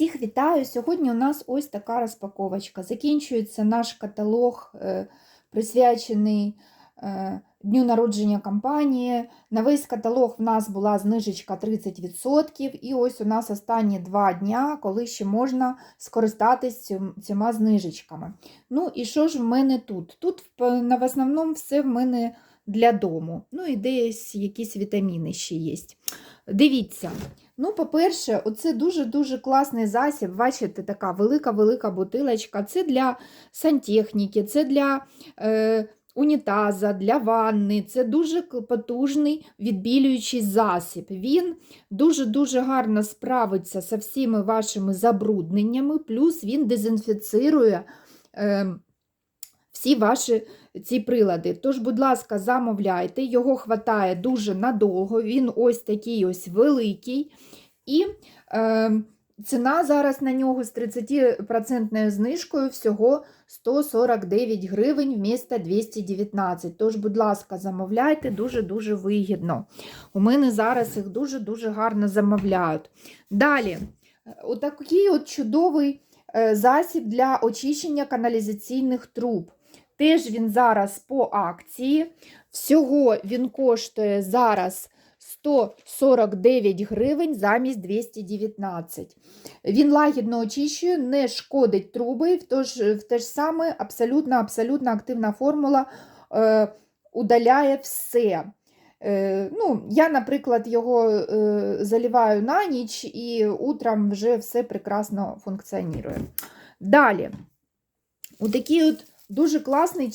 Всіх вітаю! Сьогодні у нас ось така розпаковочка. Закінчується наш каталог, е, присвячений е, дню народження компанії. На весь каталог в нас була знижечка 30%. І ось у нас останні два дня, коли ще можна скористатись цим- цими знижечками. Ну і що ж в мене тут? Тут в основному все в мене для дому. Ну і десь якісь вітаміни ще є. Дивіться. Ну, по-перше, оце дуже-дуже класний засіб. Бачите, така велика-велика бутилочка. Це для сантехніки, це для е, унітаза, для ванни. Це дуже потужний відбілюючий засіб. Він дуже-дуже гарно справиться з всіми вашими забрудненнями, плюс він дезінфіцирує. Е, всі ваші ці прилади. Тож, будь ласка, замовляйте, його хватає дуже надовго, він ось такий ось великий. І е, ціна зараз на нього з 30% знижкою всього 149 гривень вмісто 219. Тож, будь ласка, замовляйте, дуже-дуже вигідно. У мене зараз їх дуже-дуже гарно замовляють. Далі, отакий от чудовий е, засіб для очищення каналізаційних труб. Теж він зараз по акції. Всього він коштує зараз 149 гривень замість 219. Він лагідно очищує, не шкодить труби, тож в те ж саме абсолютно, абсолютно активна формула е, удаляє все. Е, ну, я, наприклад, його е, заліваю на ніч і утром вже все прекрасно функціонує. Далі, отакий от Дуже класний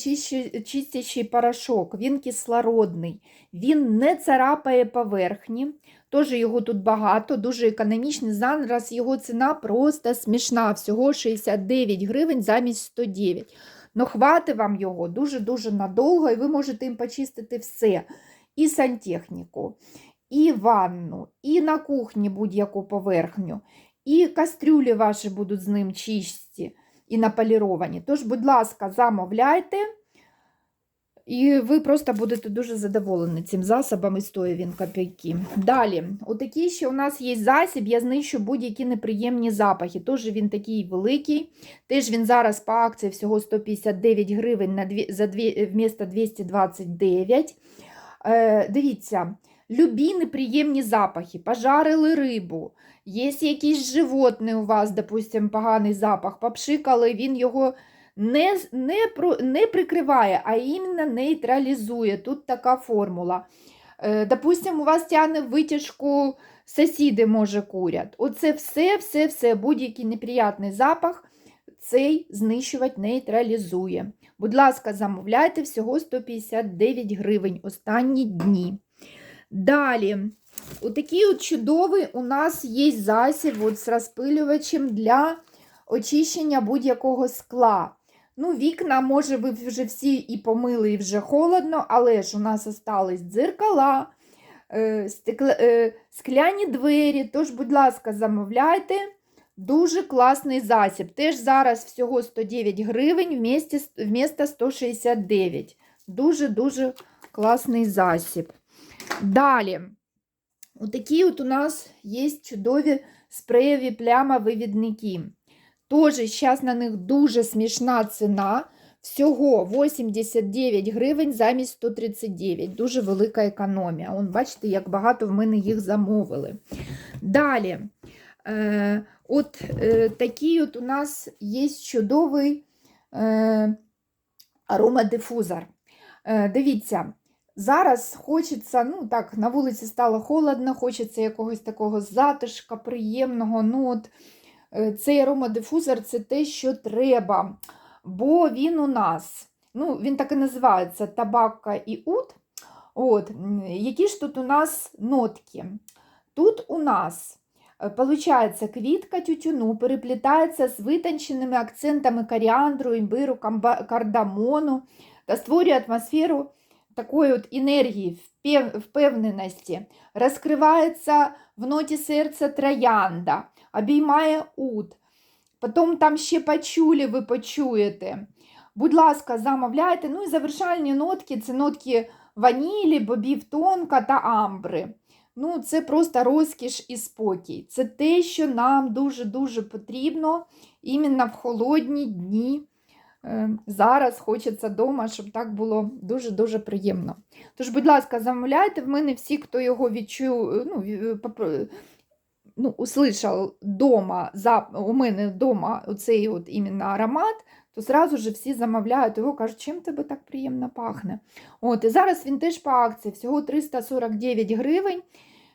чистящий порошок, він кислородний, він не царапає поверхні, теж його тут багато, дуже економічний. Зараз його ціна просто смішна, всього 69 гривень замість 109. Ну, хватить вам його дуже-дуже надовго, і ви можете їм почистити все. І сантехніку, і ванну, і на кухні будь-яку поверхню, і кастрюлі ваші будуть з ним чисті і наполіровані. Тож, будь ласка, замовляйте, і ви просто будете дуже задоволені цим засобом і стоїть він копійки. Далі, отакий ще у нас є засіб, я знищу будь-які неприємні запахи. Тож він такий великий. Теж він зараз по акції всього 159 гривень на дві, за дві, вмісто 229. Е, дивіться, любі неприємні запахи, пожарили рибу. Якщо якийсь животний у вас, допустим, поганий запах, попшикали, він його не, не, не прикриває, а іменно нейтралізує. Тут така формула. Е, Допустим, у вас тягне витяжку, сусіди, може, курять. Оце все, все, все, будь-який неприятний запах цей знищувач нейтралізує. Будь ласка, замовляйте всього 159 гривень останні дні. Далі. Отакий от чудовий у нас є засіб от з розпилювачем для очищення будь-якого скла. Ну, вікна, може, ви вже всі і помили, і вже холодно, але ж у нас остались дзеркала, е, е, скляні двері. Тож, будь ласка, замовляйте. Дуже класний засіб. Теж зараз всього 109 гривень вмісто 169. Дуже-дуже класний засіб. Далі. Отакі от у нас є чудові спреєві плямовивідники. Теж зараз на них дуже смішна ціна. Всього 89 гривень замість 139. Дуже велика економія. Вон, бачите, як багато в мене їх замовили. Далі. Е, от е, такий от у нас є чудовий е, аромадифузор. Е, дивіться, Зараз хочеться, ну так, на вулиці стало холодно, хочеться якогось такого затишка, приємного. Ну от е, Цей аромадифузор це те, що треба. Бо він у нас, ну, він так і називається табака і ут. От, які ж тут у нас нотки? Тут у нас е, Получається, квітка тютюну переплітається з витонченими акцентами коріандру, імбиру, кардамону та створює атмосферу такої от енергії, впев- впевненості, розкривається в ноті серця троянда, обіймає ут. Потім там ще пачулі ви почуєте. Будь ласка, замовляйте. Ну і завершальні нотки це нотки ванілі, бобів тонка та амбри. ну, це просто розкіш і спокій. Це те, що нам дуже-дуже потрібно іменно в холодні дні. Е, Зараз хочеться вдома, щоб так було дуже-дуже приємно. Тож, будь ласка, замовляйте в мене всі, хто його відчув, ну, ну, услышав дома, за, у мене вдома оцей от іменно аромат, то зразу ж всі замовляють його, кажуть, чим тебе так приємно пахне. От, і зараз він теж по акції, всього 349 гривень.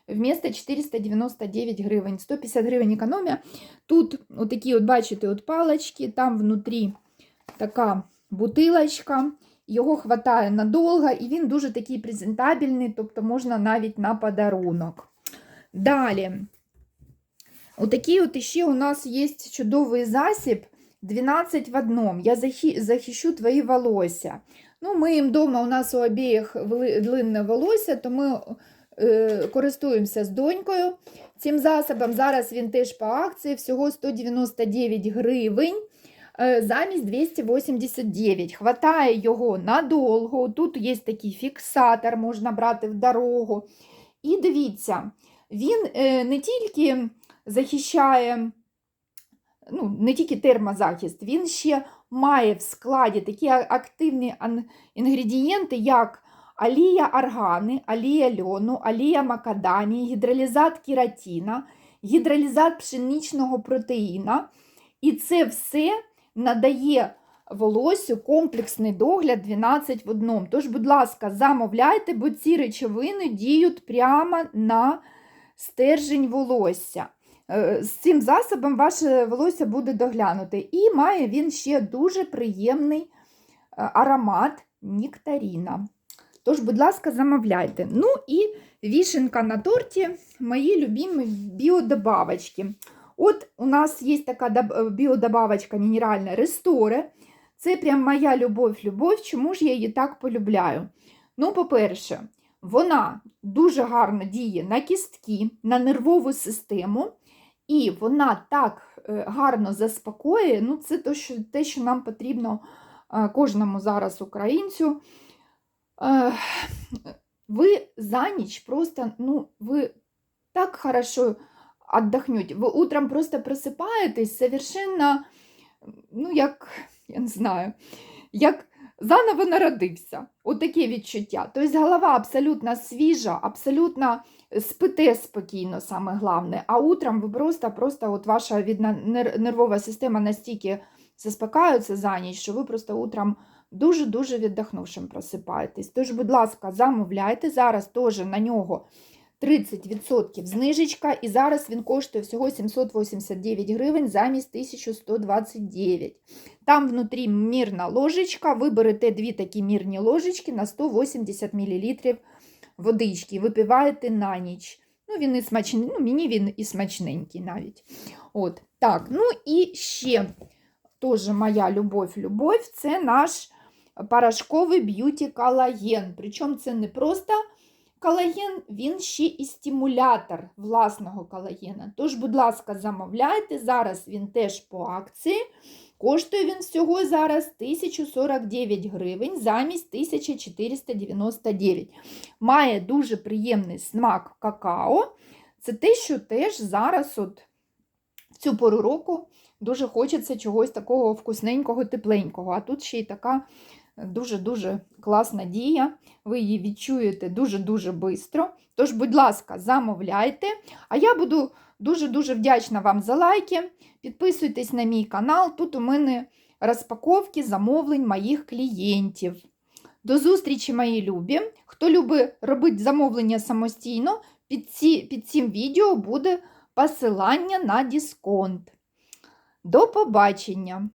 Вмісто 499 гривень, 150 гривень економія. Тут отакі, от, бачите, от палочки, там внутрі така бутилочка. Його хватає надовго, і він дуже такий презентабельний, тобто можна навіть на подарунок. Далі, отакий от іще у нас є чудовий засіб 12 в одному. Я захищу твої волосся. Ну, ми їм вдома, у нас у обіїх длинне волосся, то ми е, користуємося з донькою цим засобом. Зараз він теж по акції, всього 199 гривень. Е, Замість 289. Хватає його надовго. Тут є такий фіксатор, можна брати в дорогу. І дивіться, він е, не тільки захищає, ну, не тільки термозахист, він ще має в складі такі активні інгредієнти, як олія органи, олія льону, олія макадамії, гідролізат кератіна, гідролізат пшеничного протеїна. І це все надає волосю комплексний догляд 12 в одному. Тож, будь ласка, замовляйте, бо ці речовини діють прямо на стержень волосся. Е, З цим засобом ваше волосся буде доглянуте. І має він ще дуже приємний е, аромат нектаріна. Тож, будь ласка, замовляйте. Ну і вішенка на торті мої любимі біодобавочки. От у нас є така е, біодобавочка мінеральна Ресторе. Це прям моя любов-любов. Чому ж я її так полюбляю? Ну, по-перше, вона дуже гарно діє на кістки, на нервову систему, і вона так е, гарно заспокоює. Ну, це те, що, те, що нам потрібно е, кожному зараз українцю. Ви за ніч просто, ну, ви так хорошо отдохнете. Ви утром просто просипаєтесь совершенно, ну, як, я не знаю, як заново народився. Отаке відчуття. Тобто голова абсолютно свіжа, абсолютно спите спокійно, саме головне. А утром ви просто, просто от ваша видно, нервова система настільки заспокаюється за ніч, що ви просто утром дуже-дуже віддохнувшим просипаєтесь. Тож, будь ласка, замовляйте. Зараз теж на нього 30% знижечка, і зараз він коштує всього 789 гривень замість 1129. Там внутрі мірна ложечка, ви берете дві такі мірні ложечки на 180 мл водички, випиваєте на ніч. Ну, він і смачний, ну, мені він і смачненький навіть. От, так, ну і ще теж моя любов-любов, це наш порошковий б'юті колаген. Причому це не просто колаген, він ще і стимулятор власного колагена. Тож, будь ласка, замовляйте. Зараз він теж по акції. Коштує він всього зараз 1049 гривень замість 1499. Має дуже приємний смак какао. Це те, що теж зараз от в цю пору року дуже хочеться чогось такого вкусненького, тепленького. А тут ще й така дуже-дуже класна дія. Ви її відчуєте дуже-дуже швидко. Тож, будь ласка, замовляйте. А я буду дуже-дуже вдячна вам за лайки. Підписуйтесь на мій канал. Тут у мене розпаковки замовлень моїх клієнтів. До зустрічі, мої любі! Хто любить робити замовлення самостійно, під, ці, під цим відео буде посилання на дисконт. До побачення!